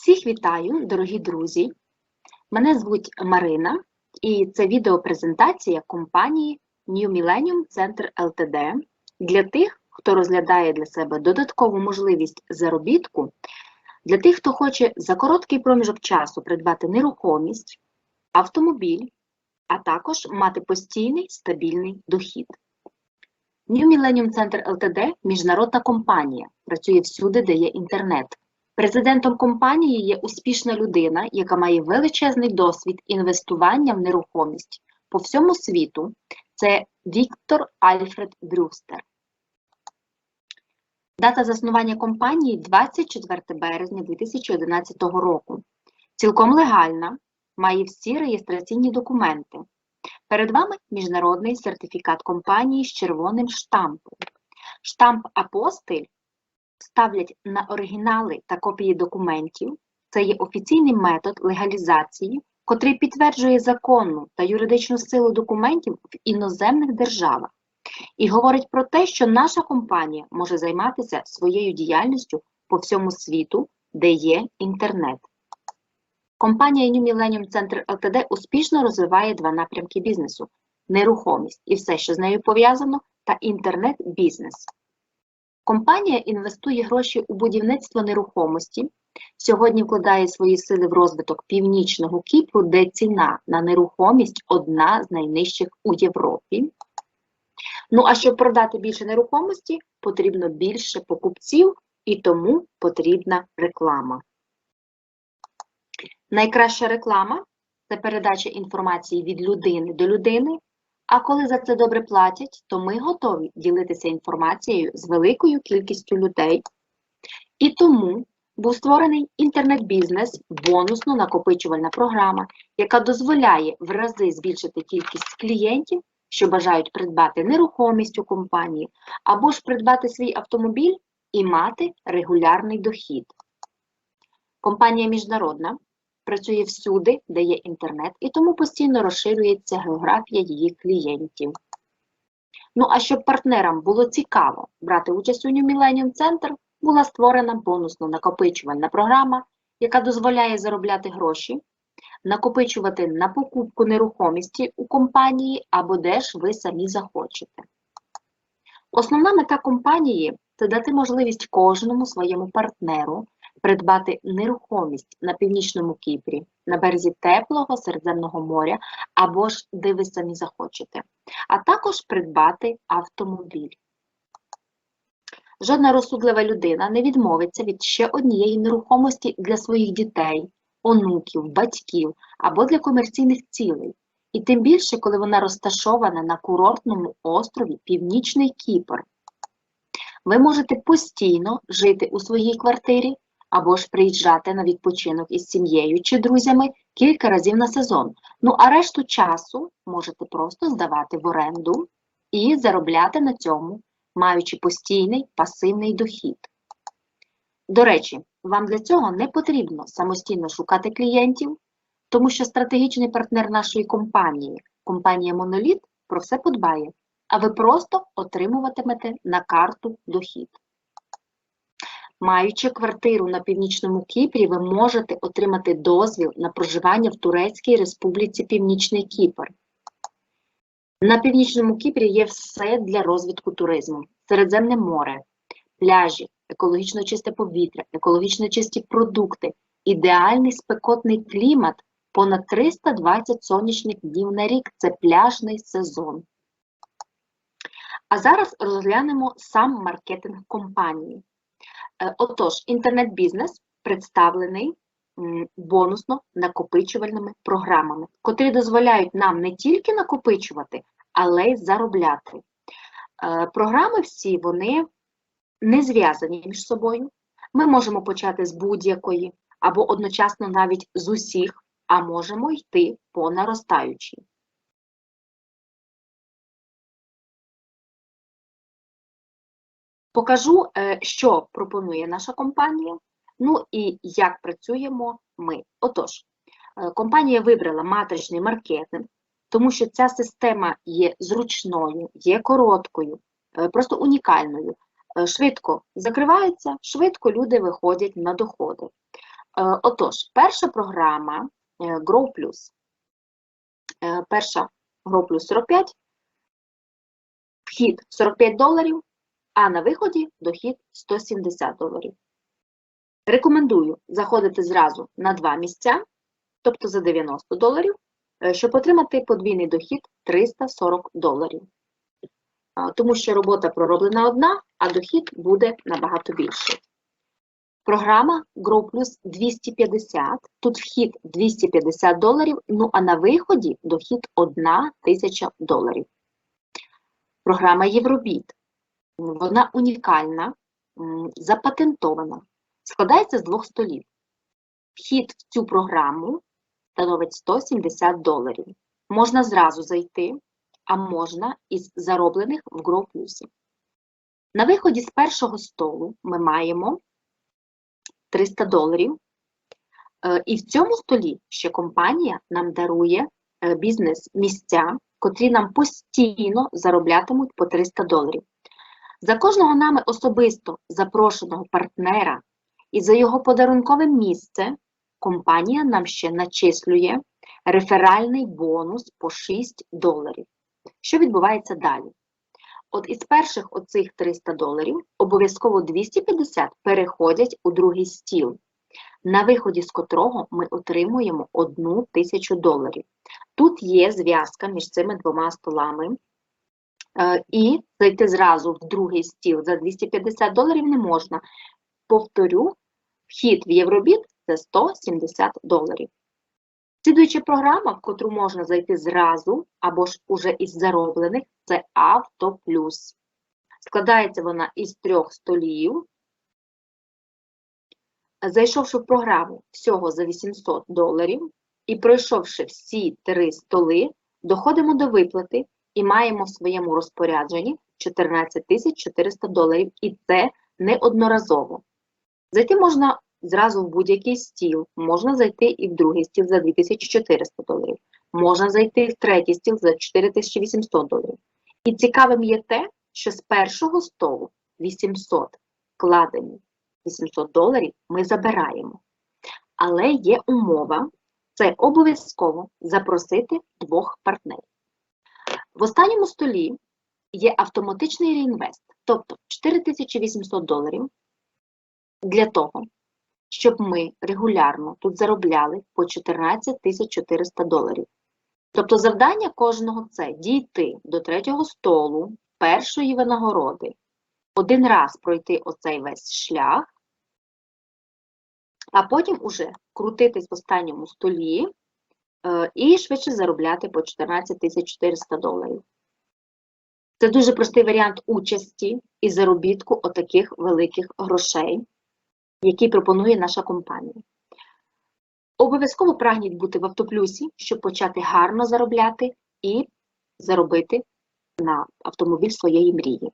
Всіх вітаю, дорогі друзі! Мене звуть Марина, і це відеопрезентація компанії New Millennium Center Ltd для тих, хто розглядає для себе додаткову можливість заробітку, для тих, хто хоче за короткий проміжок часу придбати нерухомість, автомобіль, а також мати постійний стабільний дохід. New Millennium Center Ltd – міжнародна компанія, працює всюди, де є інтернет. Президентом компанії є успішна людина, яка має величезний досвід інвестування в нерухомість по всьому світу. Це Віктор Альфред Брюстер. Дата заснування компанії 24 березня 2011 року. Цілком легальна, має всі реєстраційні документи. Перед вами міжнародний сертифікат компанії з червоним штампом. Штамп апостиль ставлять на оригінали та копії документів. Це є офіційний метод легалізації, котрий підтверджує законну та юридичну силу документів в іноземних державах і говорить про те, що наша компанія може займатися своєю діяльністю по всьому світу, де є інтернет. Компанія New Millennium Center Ltd успішно розвиває два напрямки бізнесу: нерухомість і все, що з нею пов'язано, та інтернет-бізнес. Компанія інвестує гроші у будівництво нерухомості. Сьогодні вкладає свої сили в розвиток північного Кіпру, де ціна на нерухомість одна з найнижчих у Європі. Ну, а щоб продати більше нерухомості, потрібно більше покупців і тому потрібна реклама. Найкраща реклама це передача інформації від людини до людини. А коли за це добре платять, то ми готові ділитися інформацією з великою кількістю людей. І тому був створений інтернет-бізнес, бонусно накопичувальна програма, яка дозволяє в рази збільшити кількість клієнтів, що бажають придбати нерухомість у компанії, або ж придбати свій автомобіль і мати регулярний дохід. Компанія міжнародна працює всюди, де є інтернет, і тому постійно розширюється географія її клієнтів. Ну, а щоб партнерам було цікаво брати участь у New Millennium Center, була створена бонусно накопичувальна програма, яка дозволяє заробляти гроші, накопичувати на покупку нерухомості у компанії або де ж ви самі захочете. Основна мета компанії це дати можливість кожному своєму партнеру придбати нерухомість на північному Кіпрі, на березі теплого Середземного моря або ж де ви самі захочете, а також придбати автомобіль. Жодна розсудлива людина не відмовиться від ще однієї нерухомості для своїх дітей, онуків, батьків або для комерційних цілей. І тим більше, коли вона розташована на курортному острові Північний Кіпр. Ви можете постійно жити у своїй квартирі або ж приїжджати на відпочинок із сім'єю чи друзями кілька разів на сезон. Ну а решту часу можете просто здавати в оренду і заробляти на цьому, маючи постійний пасивний дохід. До речі, вам для цього не потрібно самостійно шукати клієнтів, тому що стратегічний партнер нашої компанії, компанія Моноліт, про все подбає, а ви просто отримуватимете на карту дохід. Маючи квартиру на Північному Кіпрі, ви можете отримати дозвіл на проживання в Турецькій Республіці Північний Кіпр. На Північному Кіпрі є все для розвитку туризму: Середземне море, пляжі, екологічно чисте повітря, екологічно чисті продукти, ідеальний спекотний клімат, понад 320 сонячних днів на рік це пляжний сезон. А зараз розглянемо сам маркетинг компанії. Отож, інтернет-бізнес представлений бонусно накопичувальними програмами, котрі дозволяють нам не тільки накопичувати, але й заробляти. Програми всі вони не зв'язані між собою. Ми можемо почати з будь-якої, або одночасно навіть з усіх, а можемо йти по наростаючій. Покажу, е, що пропонує наша компанія, ну і як працюємо ми. Отож, е, компанія вибрала матричний маркетинг, тому що ця система є зручною, є короткою, е, просто унікальною. Швидко закривається, швидко люди виходять на доходи. Отож, перша програма Grow Plus. Перша Grow Plus 45, вхід 45 доларів, а на виході дохід 170 доларів. Рекомендую заходити зразу на два місця, тобто за 90 доларів, е, щоб отримати подвійний дохід 340 доларів. Тому що робота пророблена одна, а дохід буде набагато більший. Програма Grow Plus 250, тут вхід 250 доларів, ну а на виході дохід 1 тисяча доларів. Програма Євробіт. Вона унікальна, запатентована, складається з двох столів. Вхід в цю програму становить 170 доларів. Можна зразу зайти, а можна із зароблених в Grow. На виході з першого столу ми маємо 300 доларів. Е, І в цьому столі ще компанія нам дарує е, бізнес-місця, котрі нам постійно зароблятимуть по 300 доларів. За кожного нами особисто запрошеного партнера і за його подарункове місце компанія нам ще начислює реферальний бонус по 6 доларів. Що відбувається далі? От із перших оцих 300 доларів обов'язково 250 переходять у другий стіл, на виході з котрого ми отримуємо 1 тисячу доларів. Тут є зв'язка між цими двома столами, і зайти зразу в другий стіл за 250 доларів не можна. Повторю, вхід в Євробіт це 170 доларів. Слідуюча програма, в котру можна зайти зразу, або ж уже із зароблених, це Автоплюс. Складається вона із трьох столів. Зайшовши в програму всього за 800 доларів і пройшовши всі три столи, доходимо до виплати і маємо в своєму розпорядженні 14 400 доларів, і це неодноразово. Зайти можна зразу в будь-який стіл, можна зайти і в другий стіл за 2400 доларів, можна зайти в третій стіл за 4800 доларів. І цікавим є те, що з першого столу 800 вкладені 800 доларів ми забираємо. Але є умова, це обов'язково запросити двох партнерів. В останньому столі є автоматичний реінвест, тобто 4800 доларів для того, щоб ми регулярно тут заробляли по 14 400 доларів. Тобто завдання кожного це дійти до третього столу, першої винагороди, один раз пройти оцей весь шлях, а потім уже крутитись в останньому столі і швидше заробляти по 14 400 доларів. Це дуже простий варіант участі і заробітку отаких великих грошей, який пропонує наша компанія. Обов'язково прагніть бути в автоплюсі, щоб почати гарно заробляти і заробити на автомобіль своєї мрії.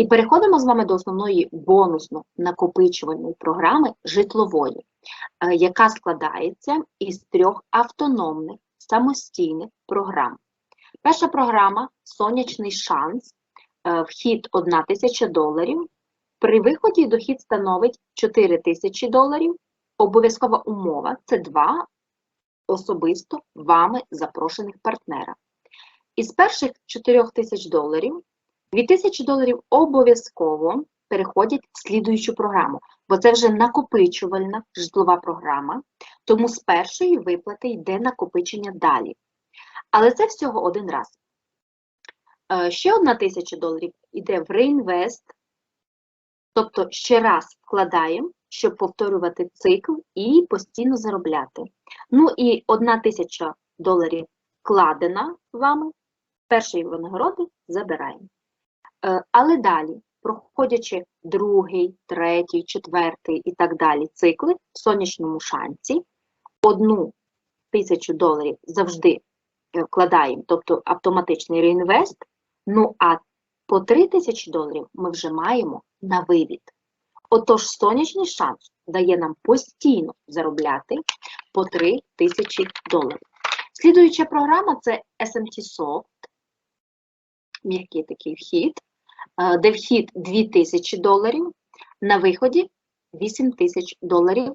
І переходимо з вами до основної бонусно-накопичувальної програми житлової, е, яка складається із трьох автономних самостійних програм. Перша програма Сонячний шанс, е, вхід 1 тисяча доларів. При виході дохід становить 4 тисячі доларів. Обов'язкова умова це два особисто вами запрошених партнера. Із перших 4 тисяч доларів 2 тисячі доларів обов'язково переходять в слідуючу програму, бо це вже накопичувальна житлова програма, тому з першої виплати йде накопичення далі. Але це всього один раз. Е, Ще одна тисяча доларів йде в реінвест, тобто ще раз вкладаємо, щоб повторювати цикл і постійно заробляти. Ну і одна тисяча доларів вкладена вами, першої винагороди забираємо. Е, Але далі, проходячи другий, третій, четвертий і так далі цикли в сонячному шанці, одну тисячу доларів завжди е, вкладаємо, тобто автоматичний реінвест, ну а по 3 тисячі доларів ми вже маємо на вивід. Отож, сонячний шанс дає нам постійно заробляти по 3 тисячі доларів. Слідуюча програма це SMT Soft, м'який такий вхід, де вхід 2000 доларів, на виході 8 тисяч доларів,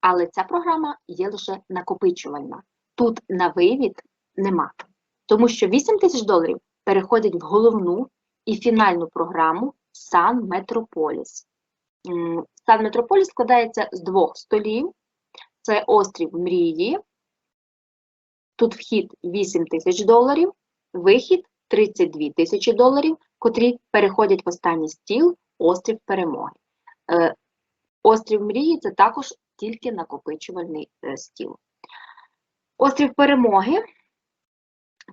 Але ця програма є лише накопичувальна. Тут на вивід нема. Тому що 8 тисяч доларів переходять в головну і фінальну програму Сан Метрополіс. Сан Метрополіс складається з двох столів. Це острів Мрії. Тут вхід 8 тисяч доларів, вихід 32 тисячі доларів, котрі переходять в останній стіл острів Перемоги. Е, Острів Мрії це також тільки накопичувальний е, стіл. Острів Перемоги,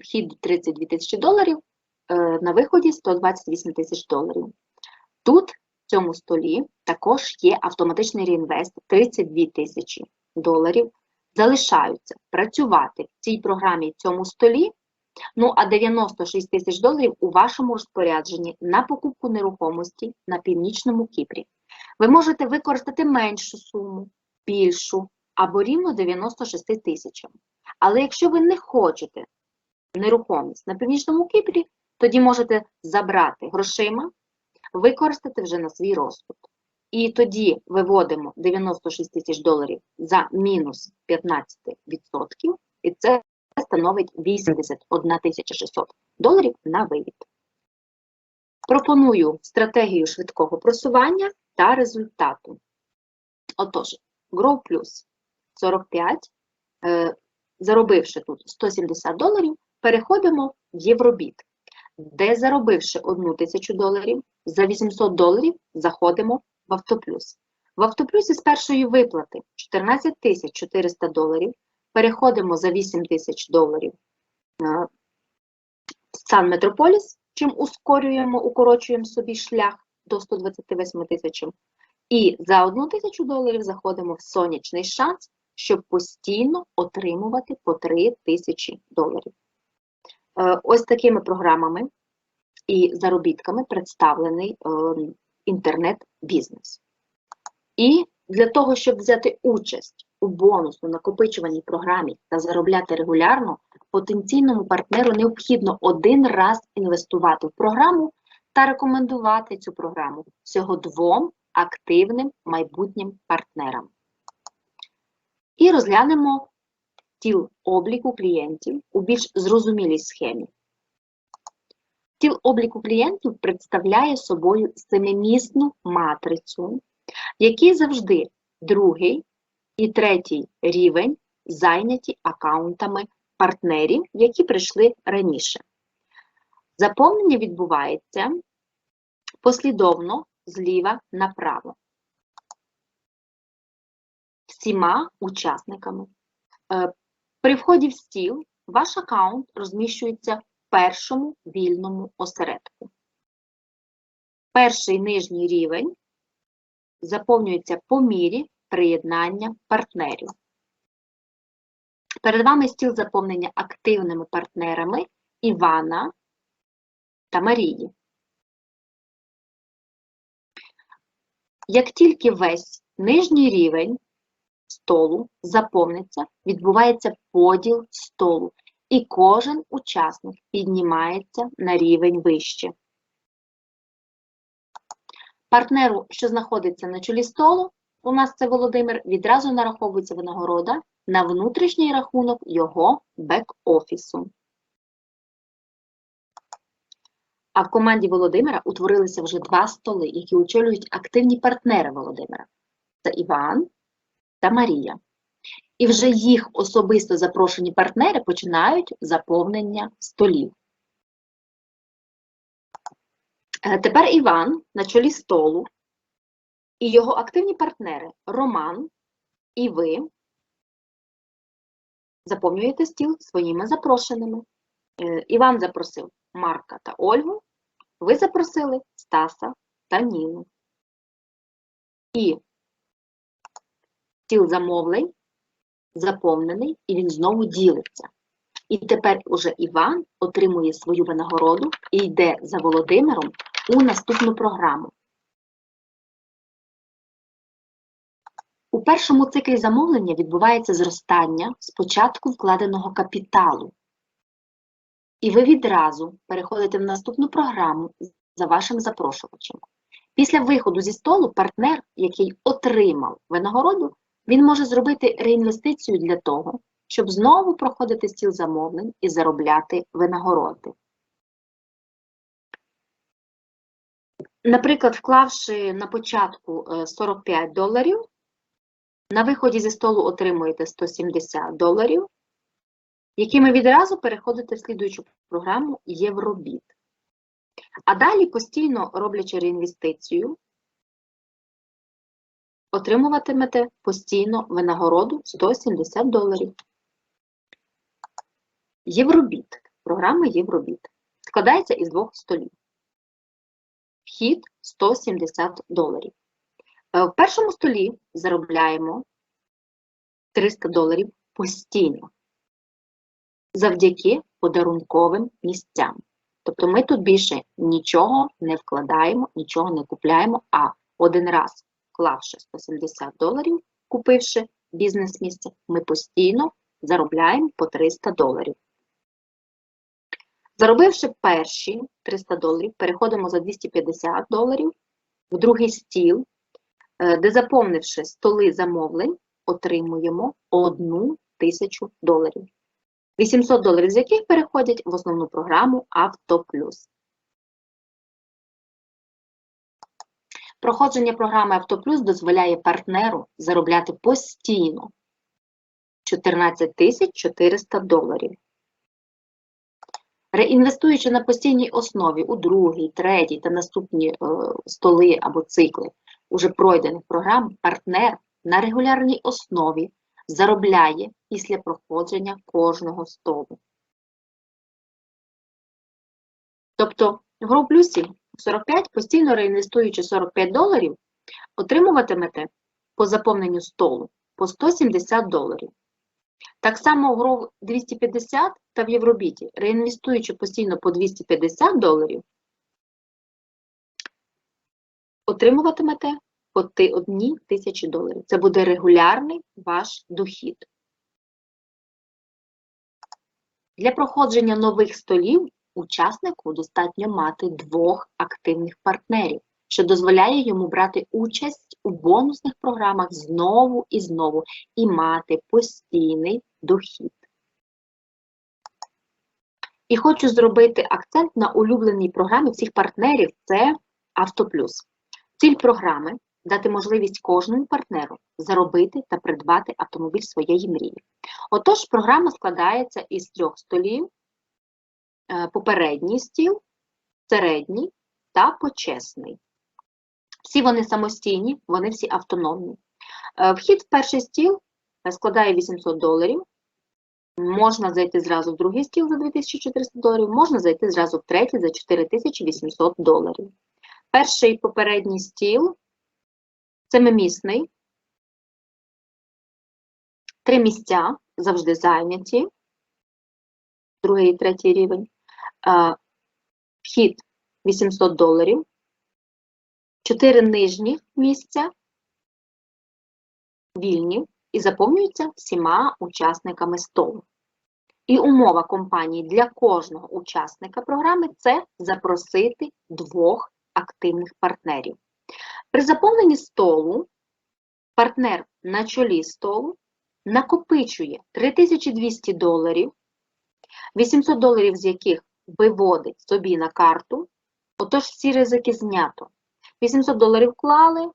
вхід 32 тисячі доларів, е, на виході 128 тисяч доларів. Тут, в цьому столі, також є автоматичний реінвест 32 тисячі доларів. Залишаються працювати в цій програмі в цьому столі. Ну, а 96 тисяч доларів у вашому розпорядженні на покупку нерухомості на північному Кіпрі. Ви можете використати меншу суму, більшу або рівно 96 тисячам. Але якщо ви не хочете нерухомість на північному Кіпрі, тоді можете забрати грошима, використати вже на свій розсуд. І тоді виводимо 96 тисяч доларів за мінус 15%, і це становить 81 600 доларів на вивід. Пропоную стратегію швидкого просування та результату. Отож, Grow Plus 45, е, заробивши тут 170 доларів, переходимо в Євробіт, де заробивши 1 тисячу доларів, за 800 доларів заходимо в Автоплюс. В Автоплюсі з першої виплати 14 400 доларів, переходимо за 8 тисяч доларів в Сан Метрополіс, чим ускорюємо, укорочуємо собі шлях до 128 тисячам. І за 1 тисячу доларів заходимо в сонячний шанс, щоб постійно отримувати по 3 тисячі доларів. Е, Ось такими програмами і заробітками представлений е, інтернет-бізнес. І для того, щоб взяти участь у бонусно накопичуваній програмі та заробляти регулярно, потенційному партнеру необхідно один раз інвестувати в програму та рекомендувати цю програму всього двом активним майбутнім партнерам. І розглянемо тіл обліку клієнтів у більш зрозумілій схемі. Тіл обліку клієнтів представляє собою семимісну матрицю, в якій завжди другий і третій рівень зайняті аккаунтами партнерів, які прийшли раніше. Заповнення відбувається послідовно зліва направо. Всіма учасниками. Е, При вході в стіл ваш аккаунт розміщується в першому вільному осередку. Перший нижній рівень заповнюється по мірі приєднання партнерів. Перед вами стіл заповнення активними партнерами Івана та Марії. Як тільки весь нижній рівень столу заповниться, відбувається поділ столу, і кожен учасник піднімається на рівень вище. Партнеру, що знаходиться на чолі столу, у нас це Володимир, відразу нараховується винагорода на внутрішній рахунок його бек-офісу. А в команді Володимира утворилися вже два столи, які очолюють активні партнери Володимира. Це Іван та Марія. І вже їх особисто запрошені партнери починають заповнення столів. Е, Тепер Іван на чолі столу і його активні партнери Роман і ви заповнюєте стіл своїми запрошеними. Е, Іван запросив Марка та Ольгу, ви запросили Стаса та Ніну. І стіл замовлень заповнений, і він знову ділиться. І тепер уже Іван отримує свою винагороду і йде за Володимиром у наступну програму. У першому циклі замовлення відбувається зростання спочатку вкладеного капіталу. І ви відразу переходите в наступну програму за вашим запрошувачем. Після виходу зі столу партнер, який отримав винагороду, Він може зробити реінвестицію для того, щоб знову проходити стіл замовлень і заробляти винагороди. Наприклад, вклавши на початку е, 45 доларів, на виході зі столу отримуєте 170 доларів, якими відразу переходите в слідуючу програму Євробіт. А далі, постійно роблячи реінвестицію, отримуватимете постійно винагороду 170 доларів. Євробіт. Програма Євробіт. Складається із двох столів. Вхід 170 доларів. Е, В першому столі заробляємо 300 доларів постійно завдяки подарунковим місцям. Тобто ми тут більше нічого не вкладаємо, нічого не купляємо, а один раз вклавши 170 доларів, купивши бізнес-місце, ми постійно заробляємо по 300 доларів. Заробивши перші 300 доларів, переходимо за 250 доларів в другий стіл, де заповнивши столи замовлень, отримуємо 1 тисячу доларів. 800 доларів з яких переходять в основну програму Автоплюс. Проходження програми Автоплюс дозволяє партнеру заробляти постійно 14 400 доларів. Реінвестуючи на постійній основі у другий, третій та наступні е, столи або цикли уже пройдених програм, партнер на регулярній основі заробляє після проходження кожного столу. Тобто в гру плюсі 45, постійно реінвестуючи 45 доларів, отримуватимете по заповненню столу по 170 доларів. Так само в гру 250 та в Євробіті, реінвестуючи постійно по 250 доларів, отримуватимете 1 тисячі доларів. Це буде регулярний ваш дохід. Для проходження нових столів учаснику достатньо мати двох активних партнерів, що дозволяє йому брати участь у бонусних програмах знову і знову і мати постійний дохід. І хочу зробити акцент на улюбленій програмі всіх партнерів це Автоплюс. Ціль програми дати можливість кожному партнеру заробити та придбати автомобіль своєї мрії. Отож, програма складається із трьох столів: е, попередній стіл, середній та почесний. Всі вони самостійні, вони всі автономні. Е, Вхід в перший стіл е, складає 800 доларів. Можна зайти зразу в другий стіл за 2400 доларів, можна зайти зразу в третій за 4800 доларів. Перший попередній стіл семимісний. Три місця завжди зайняті. Другий і третій рівень. Е, Вхід 800 доларів. Чотири нижні місця вільні і заповнюються всіма учасниками столу. І умова компанії для кожного учасника програми це запросити двох активних партнерів. При заповненні столу партнер на чолі столу накопичує 3200 доларів, 800 доларів з яких виводить собі на карту, отож всі ризики знято. 800 доларів вклали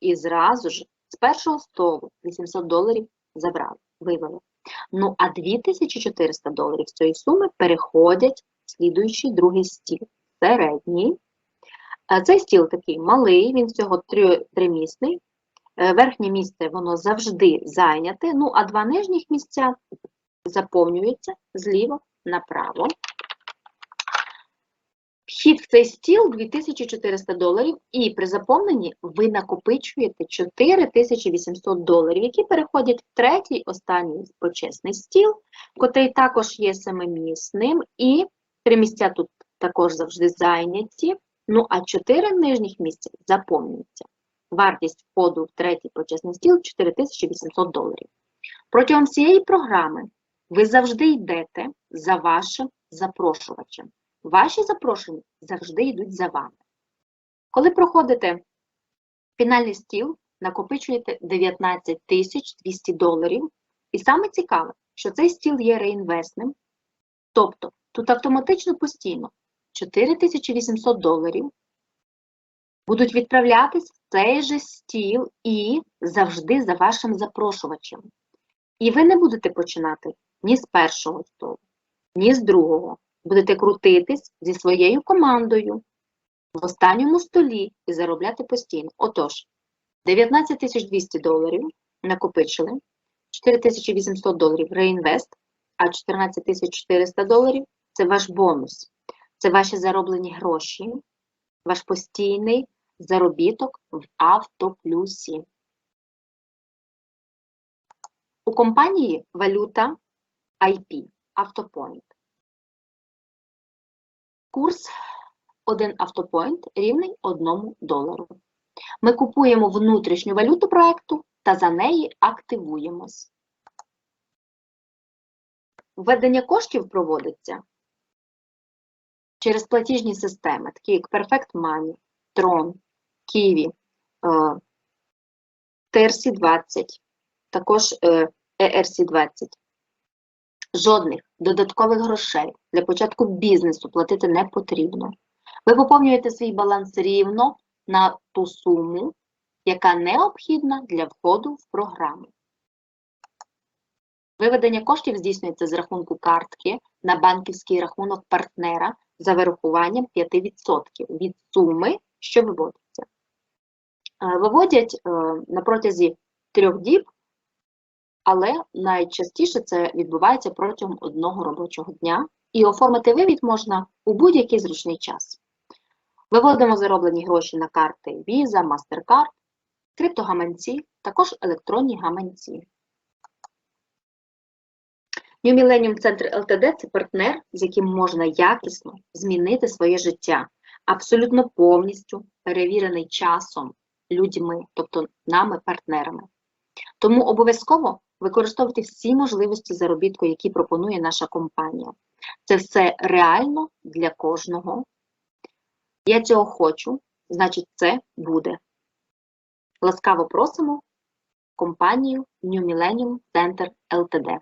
і зразу ж з першого столу 800 доларів забрали, вивели. Ну, а 2400 доларів з цієї суми переходять в слідуючий другий стіл, середній. Е, Цей стіл такий малий, він всього тримісний. Е, Верхнє місце воно завжди зайняте, ну а два нижніх місця заповнюються зліва направо. Вхід в цей стіл 2400 доларів, і при заповненні ви накопичуєте 4800 доларів, які переходять в третій, останній почесний стіл, котрий також є семимісним, і три місця тут також завжди зайняті. Ну, а чотири нижніх місця заповнюються. Вартість входу в третій почесний стіл 4800 доларів. Протягом всієї програми ви завжди йдете за вашим запрошувачем. Ваші запрошення завжди йдуть за вами. Коли проходите фінальний стіл, накопичуєте 19 200 доларів. І саме цікаве, що цей стіл є реінвестним, тобто тут автоматично постійно 4800 доларів будуть відправлятись в цей же стіл і завжди за вашим запрошувачем. І ви не будете починати ні з першого столу, ні з другого. Будете крутитись зі своєю командою в останньому столі і заробляти постійно. Отож, 19 200 доларів накопичили, 4800 доларів реінвест, а 14 400 доларів це ваш бонус, це ваші зароблені гроші, ваш постійний заробіток в автоплюсі. У компанії валюта IP Автопоінт. Курс 1 автопоінт рівний 1 долару. Ми купуємо внутрішню валюту проекту та за неї активуємось. Введення коштів проводиться через платіжні системи, такі як Perfect Money, Tron, Kiwi, TRC20, також ERC20. Жодних додаткових грошей для початку бізнесу платити не потрібно. Ви поповнюєте свій баланс рівно на ту суму, яка необхідна для входу в програму. Виведення коштів здійснюється з рахунку картки на банківський рахунок партнера за вирахуванням 5% від суми, що виводиться. Е, Виводять е, на протязі трьох діб, але найчастіше це відбувається протягом одного робочого дня, і оформити вивід можна у будь-який зручний час. Виводимо зароблені гроші на карти Visa, MasterCard, криптогаманці, також електронні гаманці. New Millennium Центр ЛТД це партнер, з яким можна якісно змінити своє життя, абсолютно повністю перевірений часом, людьми, тобто нами, партнерами. Тому обов'язково використовуйте всі можливості заробітку, які пропонує наша компанія. Це все реально для кожного. Я цього хочу, значить, це буде. Ласкаво просимо компанію New Millennium Center LTD.